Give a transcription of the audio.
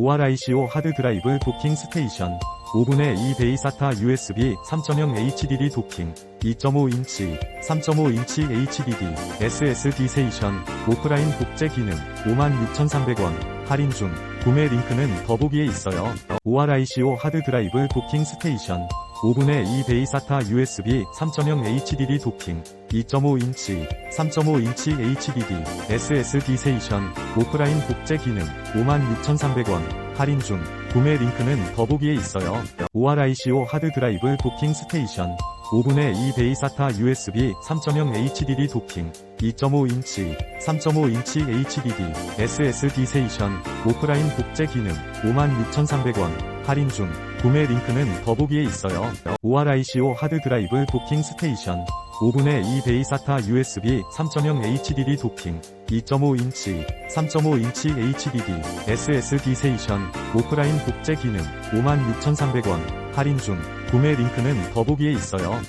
ORICO 하드드라이브 도킹 스테이션. 5분의 2 베이 SATA USB 3.0 HDD 도킹. 2.5인치 3.5인치 HDD SSD 세이션. 오프라인 복제 기능 56,300원. 할인 중. 구매 링크는 더보기에 있어요. ORICO 하드드라이브 도킹 스테이션. 5분의 2 베이 SATA USB 3.0 HDD 도킹 2.5인치 3.5인치 HDD SSD 세이션 오프라인 복제 기능 56,300원 할인 중. 구매 링크는 더보기에 있어요. ORICO 하드드라이브 도킹 스테이션. 5분의 2 베이 SATA USB 3.0 HDD 도킹. 2.5인치 3.5인치 HDD SSD 세이션 오프라인 복제 기능 56,300원 할인 중. 구매 링크는 더보기에 있어요. ORICO 하드드라이브 도킹 스테이션 5분의 2 베이 SATA USB 3.0 HDD 도킹 2.5인치 3.5인치 HDD SSD 세이션 오프라인 복제 기능 56,300원 할인 중 구매 링크는 더보기에 있어요.